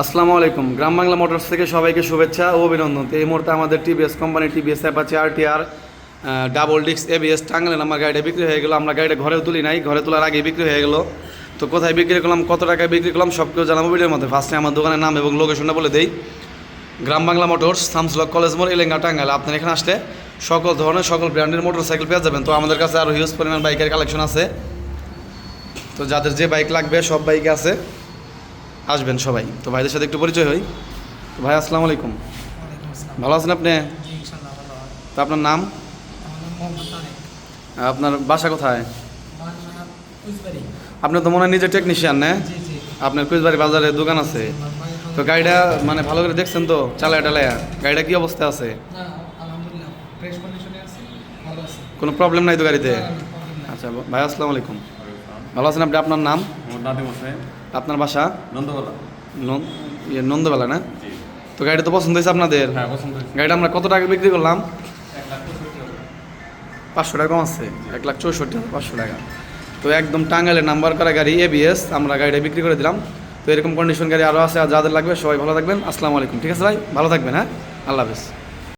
আসসালামু আলাইকুম। গ্রাম বাংলা মোটরস থেকে সবাইকে শুভেচ্ছা ও অভিনন্দন। তো এই মুহূর্তে আমাদের TVS company TVS Apache R T R double ডিক্স এবিএস টাঙ্গালেন আমার গাড়িটা বিক্রি হয়ে গেলো। আমরা গাড়িটা ঘরেও তুলি নাই, ঘরে তোলার আগে বিক্রি হয়ে গেলো। তো কোথায় বিক্রি করলাম, কত টাকায় বিক্রি করলাম সব কিছু জানাব ভিডিওর মধ্যে। ফার্স্টে আমার দোকানের নাম এবং লোকেশনটা বলে দেই। গ্রাম বাংলা মোটরস সামসলক কলেজ মোড়, এলেঙ্গা, টাঙ্গাইল। আপনার এখানে আসলে সকল ধরনের, সকল ব্র্যান্ডের মোটর সাইকেল পেয়ে যাবেন। তো আমাদের কাছে আরও হিউজ পরিমাণ বাইকের কালেকশন আছে। তো যাদের যে বাইক লাগবে, সব বাইক আছে। আসবেন সবাই। তো ভাইদের সাথে একটু পরিচয় হই। তো ভাই, আসসালামু আলাইকুম। ভালো আছেন আপনি? তো আপনার নাম? আপনার বাসা কোথায়? আপনি তো মনে হয় নিজের টেকনিশিয়ান না? আপনার কুচবাড়ি বাজারে দোকান আছে। তো গাড়িটা মানে ভালো করে দেখছেন তো, চালায় টালায়া। গাড়িটা কি অবস্থা আছে? কোনো প্রবলেম নাই তো গাড়িতে। আচ্ছা ভাই, আসসালামু আলাইকুম। ভালো আছেন আপনি? আপনার নাম? নাদিম হোসেন। আপনার বাসা? নন্দগোলা নন- ইয়ে নন্দবেলা না? তো গাড়িটা তো পছন্দ হয়েছে আপনাদের? হ্যাঁ পছন্দ হয়েছে। গাড়িটা আমরা কত টাকা বিক্রি করলাম। পাঁচশো টাকা কম আছে? এক লাখ চৌষট্টি হাজার পাঁচশো টাকা। তো একদম টাঙ্গাইলের নাম্বার করা গাড়ি এবিএস আমরা গাড়িটা বিক্রি করে দিলাম। তো এরকম কন্ডিশন গাড়ি আরও আছে আর যাদের লাগবে সবাই ভালো থাকবেন। আসসালামু আলাইকুম। ঠিক আছে ভাই? ভালো থাকবেন হ্যাঁ? আল্লাহ হাফেজ।